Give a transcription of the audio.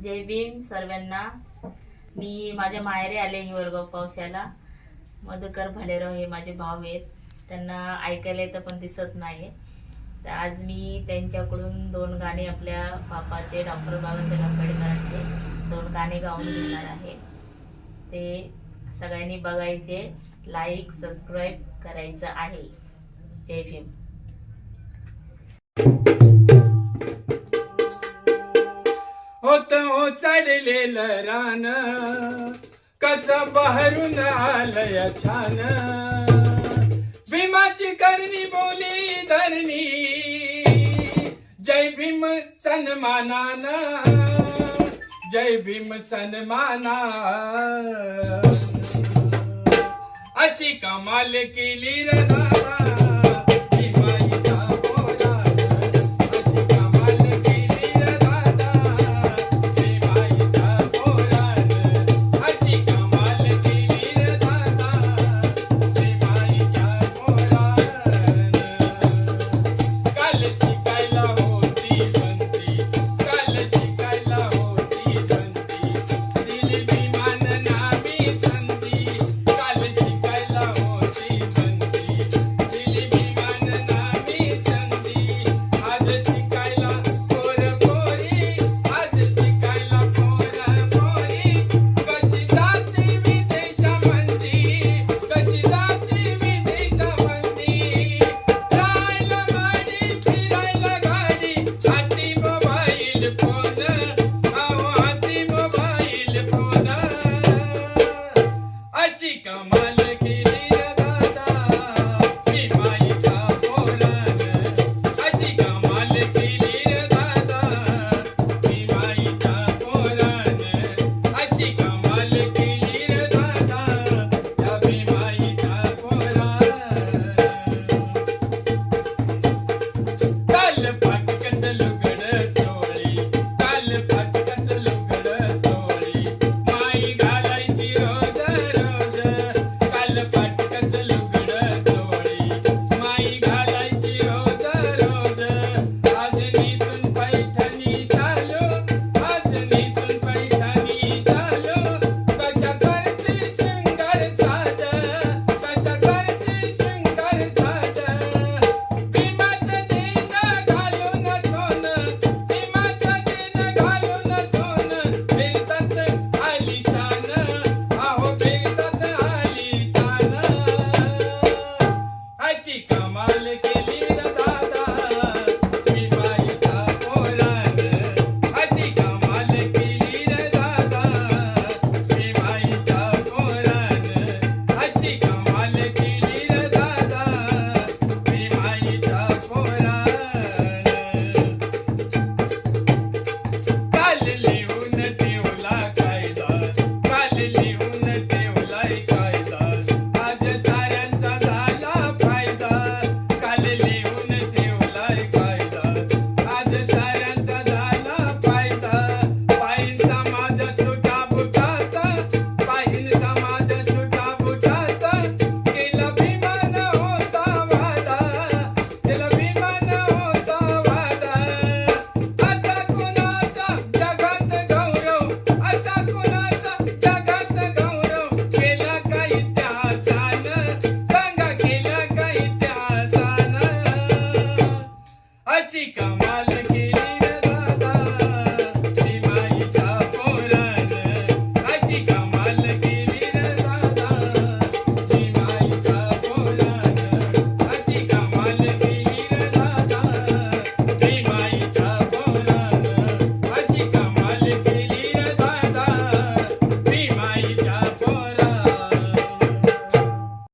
जय भीम सर्वांना. मी माझ्या मायरे आले वर्गाव पावसाला. मधुकर भालेराव हे माझे भाऊ आहेत. त्यांना ऐकायला येतं पण दिसत नाही तर आज मी त्यांच्याकडून दोन गाणे आपल्या बापाचे डॉक्टर बाबासाहेब आंबेडकरांचे दोन गाणे गाऊन घेणार आहे. ते सगळ्यांनी बघायचे लाईक सबस्क्राईब करायचं आहे. जय भीम. होत हो चढलेलं रान. कस बाहेरून आलय छान. भीमाची करणी बोली धरणी. जय भीम सन्मानाना. जय भीम सन्माना अशी कमाल केली रनाना